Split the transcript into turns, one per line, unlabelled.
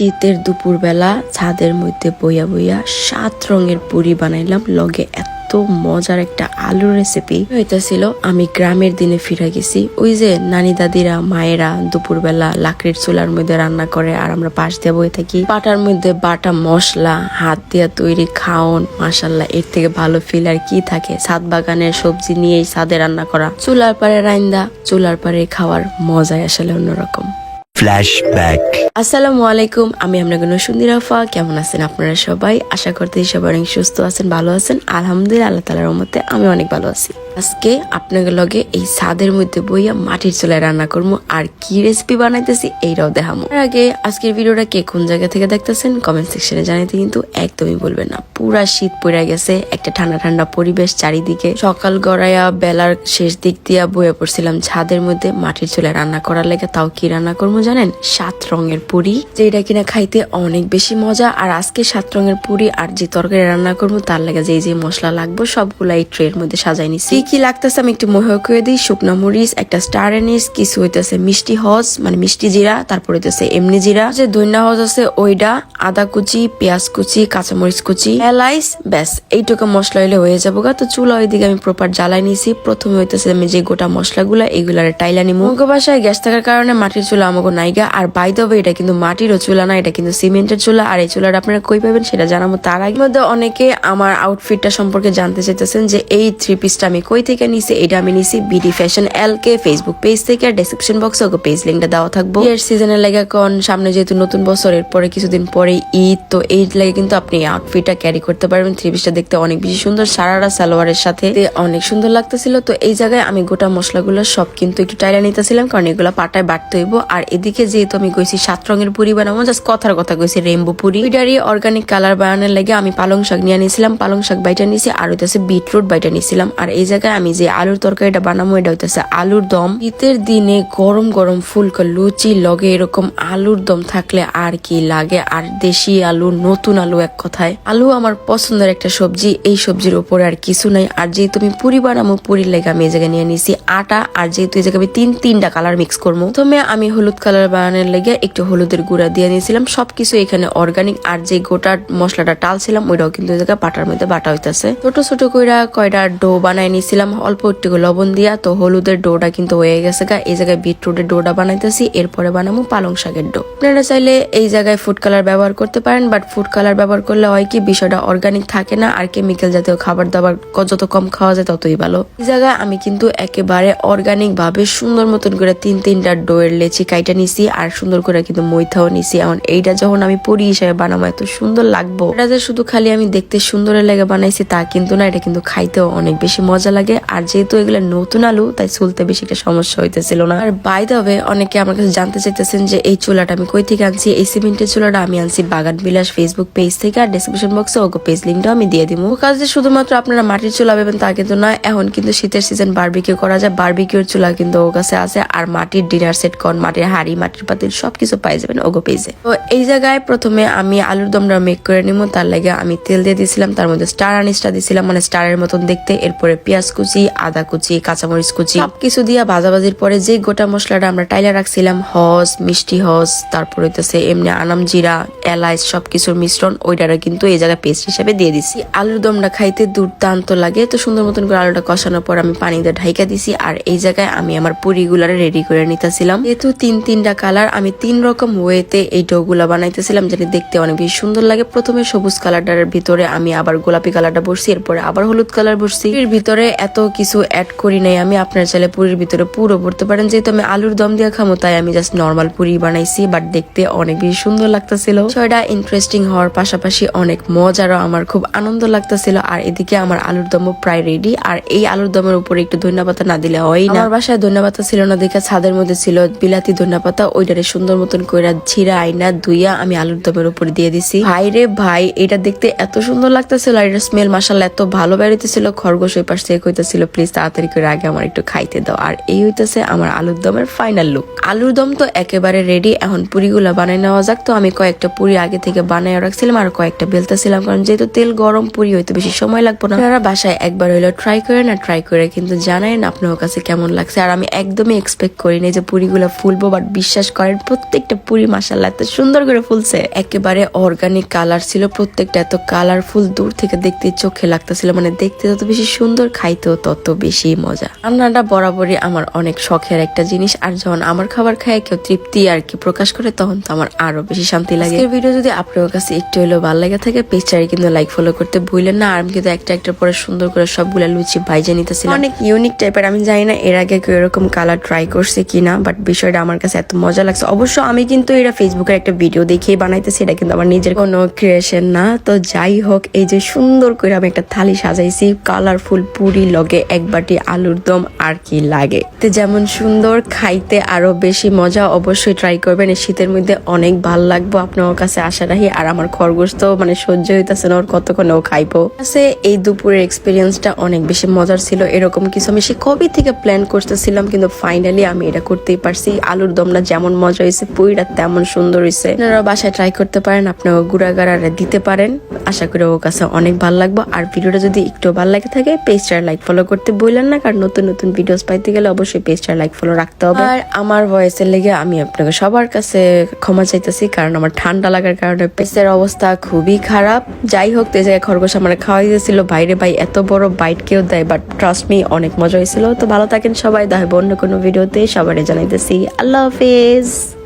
শীতের দুপুরবেলা ছাদের মধ্যে বইয়া বইয়া সাত রঙের পুরি বানাইলাম। লগে এত মজার একটা আলু রেসিপি হইতেছিল, আমি গ্রামের দিনে ফিরে গেছি। ওই যে নানি দাদিরা, মায়েরা দুপুরবেলা লাকড়ির চুলার মধ্যে রান্না করে আর আমরা পাশ দিয়ে বয়ে থাকি। পাটার মধ্যে বাটা মশলা, হাত দিয়া তৈরি খাওন মাসাল্লাহ এর থেকে ভালো ফিল আর কি থাকে। ছাদ বাগানের সবজি নিয়েই ছাদে রান্না করা। চুলার পারে রাইন্দা, চুলার পারে খাওয়ার মজাই আসলে অন্যরকম।
Flashback.
আসসালামু আলাইকুম, আমি আপনার সুন্দর আফা। কেমন আছেন আপনারা সবাই? আশা করতে সবাই অনেক সুস্থ আছেন, ভালো আছেন। আলহামদুলিল্লাহ, আল্লাহ তালার রহমতে আমি অনেক ভালো আছি। আজকে আপনাদের লগে এই ছাদের মধ্যে বইয়া মাটির চুলায় রান্না করব আর কি রেসিপি বানাইতেছি এইটাও দেখামো। এর আগে আজকের ভিডিওটা কে কোন জায়গা থেকে দেখতেছেন কমেন্ট সেকশনে জানাইতে কিন্তু একদমই বলবেন না। পুরা শীত পড়ে গেছে, একটা ঠান্ডা ঠান্ডা পরিবেশ চারিদিকে। সকাল গড়াইয়া বেলার শেষ দিক দিয়া বইয়া পড়ছিলাম ছাদের মধ্যে মাটির চুলায় রান্না করার লেগে। তাও কি রান্না করব জানেন? সাত রঙের পুরি যেটা কিনা খাইতে অনেক বেশি মজা। আর আজকে সাত রঙের পুরি আর যে তরকারি রান্না করব তার লাগে যে যে মশলা লাগবো সবগুলা এই ট্রের মধ্যে সাজাই নিছি। কি কি লাগতেছে আমি একটু মহে করে দিই। শুকনো মরিচ, একটা স্টার এনিস কিছু হইতেছে মিষ্টি হজ মানে মিষ্টি জিরা, তারপর হইতেছে এমনি জিরা। যে দৈন্যা হজ আছে ওইডা, আদা কুচি, পেঁয়াজ কুচি, কাঁচামরিচ কুচি এলাইস ব্যাস, এইটুকু মশলা হইলে হয়ে যাব গা। তো চুলা ওইদিকে আমি প্রপার জ্বালাই নিছি। প্রথমে হইতেছে আমি যে গোটা মশলাগুলা, এগুলার টাইলা নিমু। মুখ বাসায় গ্যাস থাকার কারণে মাটির চুলা আমাকে নাইগা আর বাই দেবে এটা কিন্তু মাটিরও চুলা না, এটা কিন্তু সিমেন্টের চুলা। আর এই চুলাটা আপনারা কই পাবেন সেটা জানাব তার আগে। মধ্যে অনেকে আমার আউটফিটটা সম্পর্কে জানতে চাইতেছেন যে এই থ্রি পিসটা আমি কই থেকে নিছি, এটা আমি নিছি BD fashion L K Facebook page থেকে। আর ডেসক্রিপশন বক্সে ওকে পেজ লিঙ্কটা দেওয়া থাকব। এর সিজনের লাগে কোন সামনে যেহেতু নতুন বছরের পরে কিছুদিন পরে ঈদ, তো এই লাগে কিন্তু আপনি আউটফিটটা ক্যারি করতে পারবেন। থ্রি পিসটা দেখতে অনেক বেশি সুন্দর, সারারা সালোয়ারের সাথে। অনেক সুন্দর লাগতেছিল, তো এই জায়গায় আমি গোটা মশলাগুলো সব কিন্তু একটু টাইলা নিতেছিলাম, কারণ এগুলো পাটায় বাড়তে হইব। আর এদিকে যেহেতু আমি গেছি সাত রঙের পুরি বানাবো জাস্ট কথার কথা কইছি রেমবো পুরি। ওইটারই অর্গানিক কালার বানানোর লাগে আমি পালং শাক নিয়ে নিয়েছিলাম পালং শাক বাইটা নিয়েছি আর হইতেছে বিটরুট বাইটা নিয়েছিলাম আর এই জায়গায় আমি যে আলুর তরকারিটা বানাবো, এটা হইতেছে আলুর দম। শীতের দিনে গরম গরম ফুলকা লুচি লগে এরকম আলুর দম থাকলে আর কি লাগে। আর দেশি আলু, নতুন আলু এক কথায়। আলু আমার পছন্দের একটা সবজি, এই সবজির উপরে আর কিছু নাই। আর যেহেতু আমি পুরি বানাবো, পুরির লেগে আমি এই জায়গায় নিয়ে নিছি আটা। আর যেহেতু এই জায়গায় আমি তিন, তিনটা কালার মিক্স করব, প্রথমে আমি হলুদ কালার বানানোর লেগে একটু হলুদের গুঁড়া দিয়ে নিয়েছিলাম। সবকিছু এখানে অর্গানিক আর যে গোটা মশলাটা টালছিলাম, ওইটাও কিন্তু এই জায়গায় পাটার মধ্যে বাটা হইতাছে। ছোট ছোট কইরা কয়টা ডো বানাই নিয়েছিলাম অল্প একটু লবণ দিয়া, তো হলুদের ডোটা কিন্তু হয়ে গেছে গা। এই জায়গায় বিটরুটের ডোটা বানাইতেছি, এরপরে বানাবো পালং শাকের ডো। আপনারা চাইলে এই জায়গায় ফুড কালার ব্যবহার করতে পারেন বাট ফুড কালার ব্যবহার করলে হয় কি, বিষয়টা অর্গানিক থাকে না, আর কেমিক্যাল জাতীয় খাবার দাবার যত কম খাওয়া যায় ততই ভালো। এই জায়গায় আমি কিন্তু একেবারে অর্গানিক ভাবে সুন্দর মতন করে তিন তিনটা ডোয়ের লেচি কাইটা নিছি, আর সুন্দর করে কিন্তু মইথাও নিছি। এখন এইটা যখন আমি পরি হিসাবে বানাবো, এত সুন্দর লাগবো। এটা যে শুধু খালি আমি দেখতে সুন্দরের লেগে বানাইছি তা কিন্তু না, এটা কিন্তু খাইতেও অনেক বেশি মজা লাগে আর যেহেতু এগুলো নতুন আলু, তাই চুলতে বেশি একটা সমস্যা হইতেছিল না। আর বাই হবে অনেকে আমার কাছে জানতে চাইতেছেন যে এই চুলাটা আমি কই থেকে আনছি? এই সিমেন্টের চুলাটা আমি আনছি বাগান বিলাস ফেসবুক পেজ থেকে। আর ডিসক্রিপশন বক্সে ওকে পেজ লিঙ্কটাও আমি দিয়ে দিব কাজ শুধুমাত্র আপনারা মাটির চুলা পাবেন তা কিন্তু না এখন কিন্তু শীতের সিজন বারবিকিউ করা যায়। বারবিকিউর চুলা কিন্তু ওর কাছে আছে। আর মাটির ডিনার সেট কন মাটির হাড়ি, মাটির পাতিল সবকিছু পাই যাবেন ওগো পেজে তো এই জায়গায় প্রথমে আমি আলুর দমটা মেক করে নিব তার লাগে আমি তেল দিয়ে দিয়েছিলাম তার মধ্যে স্টার আনিসটা দিয়েছিলাম মানে স্টারের মতন দেখতে। এরপরে পেঁয়াজ কুচি, আদা কুচি, কাঁচামরিচ কুচি, সবকিছু দিয়ে ভাজাভাজির পরে যে গোটা মশলাটা আমরা টাইলা রাখছিলাম, হজ, মিষ্টি হজ, তারপর হইতেছে এমনি আনাম জিরা এলাচ সবকিছুর মিশ্রণ ওইটারে কিন্তু এই জায়গায় পেস্ট হিসেবে দিয়ে দিছি। আলুর দমটা খাইতে দুর্দান্ত লাগে, তো সুন্দর মতন করে আলুটা কষানোর পর আমি পানি দিয়ে ঢাইকা দিছি, আর এই জায়গায় আমি আমার পুরিগুলারে রেডি করে নিতেছিলাম। যেহেতু তিন তিনটা কালার আমি তিন রকম ওয়েতে এই ডোগুলা বানাইতেছিলাম, যেটা দেখতে অনেক বেশি সুন্দর লাগে। প্রথমে সবুজ কালারটার ভিতরে আমি আবার গোলাপি কালারটা বসছি, এরপরে আবার হলুদ কালার বসছি। এর ভিতরে এত কিছু অ্যাড করি নাই, আমি আপনার চাইলে পুরীর ভিতরে পুরো ভরতে পারেন। যেহেতু আমি আলুর দম দিয়ে খামো, তাই আমি জাস্ট নর্মাল পুরি বানাইছি বাট দেখতে অনেক বেশি সুন্দর লাগতেছিল। ছয়টা ইন্টারেস্টিং হওয়ার পাশাপাশি অনেক মজারও আমার খুব আনন্দ লাগতেছিল, আর এদিকে আমার আলুর দম প্রায় রেডি আর এই আলুর দমের উপরে একটু ধনিয়া পাতা না দিলে হয় না। আমার বাসায় ধনিয়া পাতা ছিল না, দেখে ছাদের মধ্যে ছিল বিলাতি ধনিয়া পাতা, ওইটারে সুন্দর মতন কইরা ছিঁড়া আইনা ধুইয়া আমি আলুর দমের উপরে দিয়ে দিছি। ভাই রে ভাই, এটা দেখতে এত সুন্দর লাগতেছিল, আর এটা স্মেল মাসাল্লাহ এত ভালো বেরোতেছিল খরগোশ ওই পাশ থেকে কইতেছিল, প্লিজ তাড়াতাড়ি করে আগে আমার একটু খাইতে দাও। আর এই হইতেছে আমার আলুর দমের ফাইনাল লুক আলুর দম তো একেবারে রেডি এখন পুরিগুলা বানাই নেওয়া যাক। তো আমি কয়েকটা পুরি আগে থেকে বানাই রাখছিলাম আর কয়েকটা বেলতেছিলাম, কারণ যেহেতু তেল গরম, পুরি হইতে বেশি সময় লাগবে না। আপনারা বাসায় একবার হইল ট্রাই করে না ট্রাই করে কিন্তু জানাইন আপনার কাছে কেমন লাগছে। আর আমি একদমই এক্সপেক্ট করিনি যে পুরিগুলা ফুলবো বাট বিশ্বাস করেন প্রত্যেকটা পুরি মাসাল্লাহ এত সুন্দর করে ফুলছে। একেবারে অর্গানিক কালার ছিল, প্রত্যেকটা এত কালারফুল দূর থেকে দেখতে চোখে লাগতেছিল মানে দেখতে যত বেশি সুন্দর খাইতেও তত বেশি মজা। রান্নাটা বরাবরই আমার অনেক শখের একটা জিনিস, আর যখন আমার খাবার খায়, কেউ তৃপ্তি আর কি প্রকাশ করে, তখন তো আমার আরও বেশি শান্তি লাগে। ভিডিও যদি আপনার কাছে একটু হলেও ভালো লাগে থাকে পেজটারে কিন্তু লাইক ফলো করতে ভুলেন না। আর আমি কিন্তু একটা একটা পরে সুন্দর করে সবগুলা লুচি ভাইজে নিতেছিলাম। অনেক ইউনিক টাইপের আমি জানি না এর আগে কেউ এরকম কালার ট্রাই করছে কিনা বাট বিষয়টা আমার কাছে এত মজা লাগছে। অবশ্য আমি কিন্তু এটা ফেসবুকের একটা ভিডিও দেখিয়ে বানাইতেছি, এটা কিন্তু আমার নিজের কোনো ক্রিয়েশন না। তো যাই হোক, এই যে সুন্দর করে আমি একটা থালি সাজাইছি কালারফুল পুরি লগে এক বাটি আলুর দম আর কি লাগে। তো যেমন সুন্দর, খাইতে আরও বেশি মজা অবশ্যই ট্রাই করবেন। এই শীতের মধ্যে অনেক ভালো লাগবো আপনার কাছে আশা রাখি। আর আমার খরগোশ তো মানে সহ্য হইতেছে না, ওর কতক্ষণ ও খাইবো। আছে এই দুপুরের এক্সপিরিয়েন্সটা অনেক বেশি মজার ছিল। এরকম কিছু আমি সে কবে থেকে প্ল্যান করতেছিলাম, কিন্তু ফাইনালি আমি এটা করতেই পারছি। আলুর দমটা যেমন মজা হয়েছে পুইটা তেমন সুন্দর হয়েছে আপনারা বাসায় ট্রাই করতে পারেন, আপনারা গুড়াগাড়া দিতে পারেন। আশা করি ওর কাছে অনেক ভালো লাগবে। আর ভিডিওটা যদি একটু ভালো লাগে থাকে পেজটার লাইক ফলো করতে বললেন না, কারণ নতুন নতুন ভিডিওস পাইতে গেলে অবশ্যই পেজটার লাইক ফলো রাখতে হবে। আর আমার ভয়েসের লেগে আমি আপনাকে সবার কাছে ক্ষমা চাইতেছি, কারণ আমার ঠান্ডা লাগার কারণে পেজের অবস্থা খুবই খারাপ। যাই হোক, যে জায়গায় খরগোশ আমার খাওয়াই দিয়েছিল, বাইরে ভাই এত বড় বাইট কেউ দেয় বাট ট্রাস্ট মি অনেক মজা হয়েছিল। তো ভালো থাকেন সবাই, দেখা হবে অন্য কোনো ভিডিওতে সবারই জানাইতেছি, আল্লাহ হাফিজ।